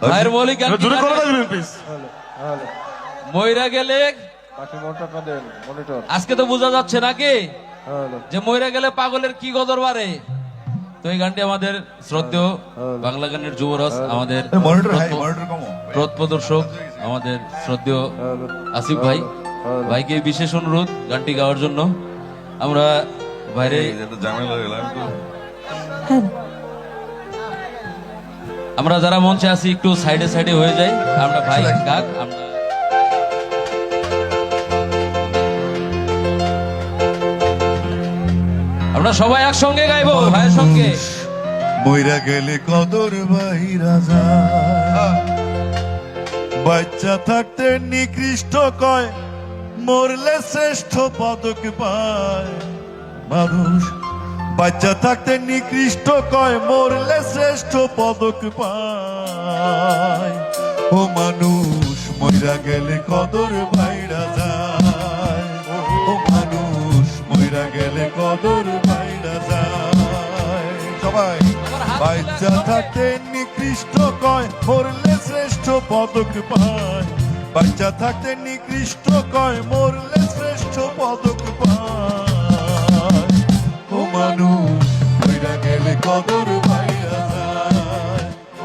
ভাইয়ের মৌলিক গান জোরে করে? দিবেন প্লিজ ময়রা গেলে আজকে তো বোঝা যাচ্ছে নাকি? যে ময়রা গেলে পাগলের কি গদর বাড়ে? তো এই গানটি আমাদের শ্রদ্ধেয় বাংলা গানের যুবরস আমাদের মনিটর হাই প্রথম- মনিটর কমো। পথ প্রদর্শক আমাদের শ্রদ্ধেয় আসিফ ভাই। ভাইকে বিশেষ অনুরোধ গানটি গাওয়ার জন্য। আমরা বাইরে এটা আমরা যারা মঞ্চে আছি একটু সাইডে সাইডে হয়ে যাই। আমরা ভাই গাক আমরা আমরা সবাই একসঙ্গে গাইবো ভাইয়ের সঙ্গে। মইরা গেলে কদর বাইরা যায়। বাচ্চা থাকতে নিকৃষ্ট কয় মরলে শ্রেষ্ঠ পদক পায়। মানুষ বাচ্চা থাকতে নিকৃষ্ট কয়, মরলে শ্রেষ্ঠ পদক পায়। ও মানুষ, মইরা গেলে কদর বাইরা যায়। ও মানুষ, মইরা গেলে কদর বাইরা যায়। সবাই, বাচ্চা থাকতে নিকৃষ্ট কয়, মরলে শ্রেষ্ঠ পদক পায়। বাচ্চা থাকতে নিকৃষ্ট কয়, মরলে শ্রেষ্ঠ পদক পায়। মানুষ মইরা গেলে কদর যায়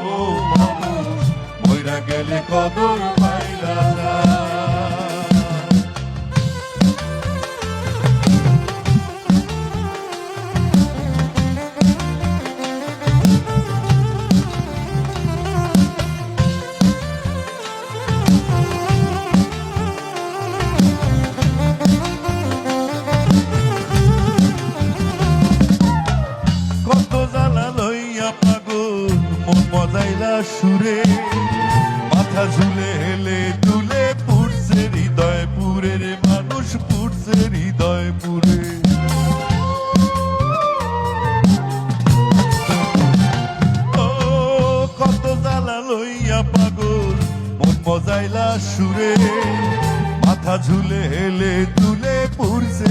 ও মানুষ মইরা গেলে কদর মজাইলা সুরে, মাথা ঝুলে হেলে তুলে পুড়ছে হৃদয় পুরে রে মানুষ, পুড়ছে হৃদয় পুরে ও, কত জ্বালা লইয়া পাগল, মন মজাইলা সুরে, মাথা ঝুলে হেলে তুলে পুরছে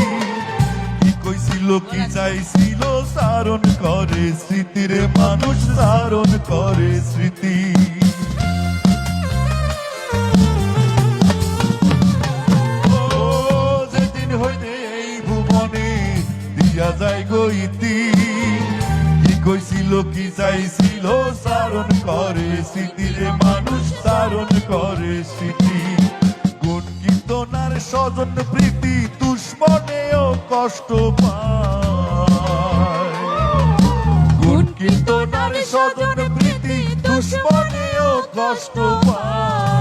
কি কইছিল কি চাইছিল সারণ করে স্মৃতির মানুষ সারণ করে স্মৃতি। যেদিন হইতে এই ভুবনে দিয়া যায় গইতি কি কইছিল কি চাইছিল সারণ করে স্মৃতির মানুষ সারণ করে স্মৃতি। গুণ কীর্তনার স্বজন প্রীতি দুশ্মনেও কষ্ট পায়। কষ্ট পায়।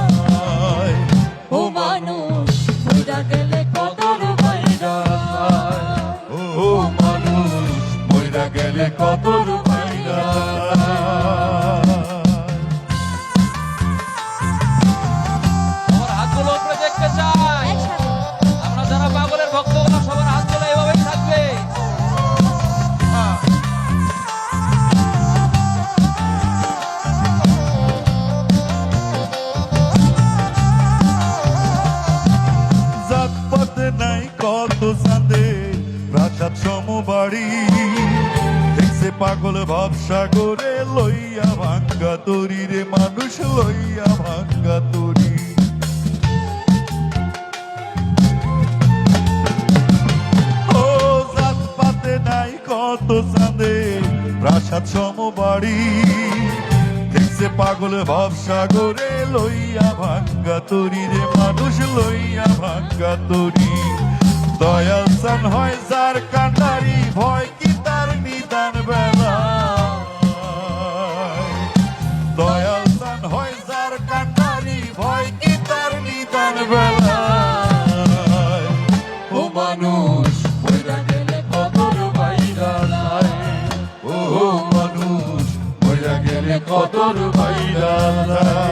পাগল ভাবসাগরে লইয়া ভাঙ্গা তরি রে, মানুষ লইয়া ভাঙ্গা তরি। ও জাত পাতে নাই কত চাঁদে, প্রাসাদ সম বাড়ি। দেখছে পাগল ভাবসাগরে লইয়া ভাঙ্গা তরি রে, মানুষ লইয়া ভাঙ্গা তরি। দয়াল সান হয় যার কান্ডারি, ভয় নিদান বেলা দয়াল সান হয় যার কান্ডারি ভয় কি তার নিদান বেলা ও মানুষ মইরা গেলে কদর বাইরা যায় ও মানুষ মরিয়া গেলে কদর বাইরা যায়।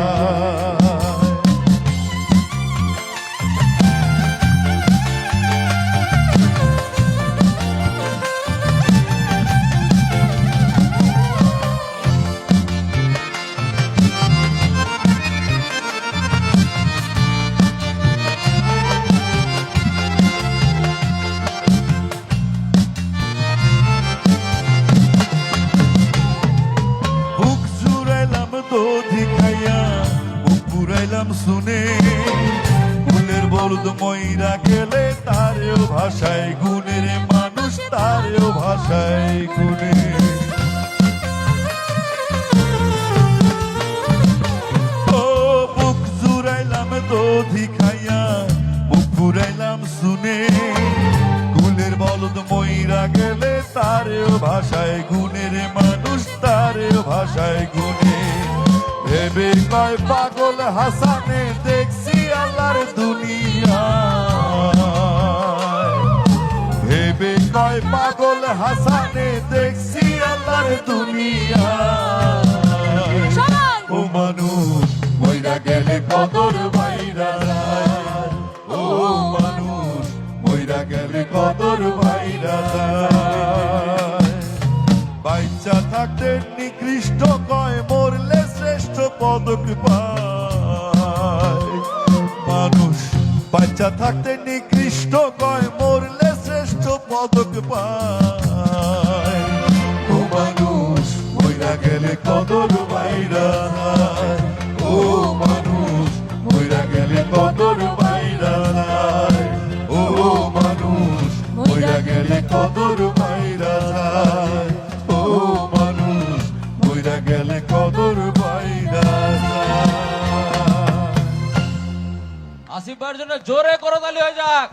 পুরাইলাম শুনে। ফুলের বলদ ময়রা গেলে তারেও ভাষায় গুণের মানুষ তারেও ভাষায় গুণে। ও বুক জুড়াইলাম দধি খাইয়া, বুক পুরাইলাম শুনে। কুলের বলদ ময়রা গেলে তারেও ভাষায় গুণের মানুষ তারেও ভাষায় গুণে। ভেবে কয় পাগল হাসানে দেখছি আল্লাহর দুনিয়া ভেবে কয় পাগল হাসানে দেখছি আল্লাহর দুনিয়া ও মানুষ মইরা গেলে কদর বাইরা। ও মানুষ মইরা গেলে কদর বাইরা। বাচ্চা থাকতে পদক পায়। মানুষ বাচ্চা থাকতে নিকৃষ্ট কয়, মরলে শ্রেষ্ঠ পদক পায়। ও মানুষ, মইরা গেলে কদর বাইরা ও মানুষ, মইরা গেলে কদর বাইরা ও মানুষ, মইরা গেলে কদর ভাইয়ের জন্য জোরে করতালি হয়ে যাক।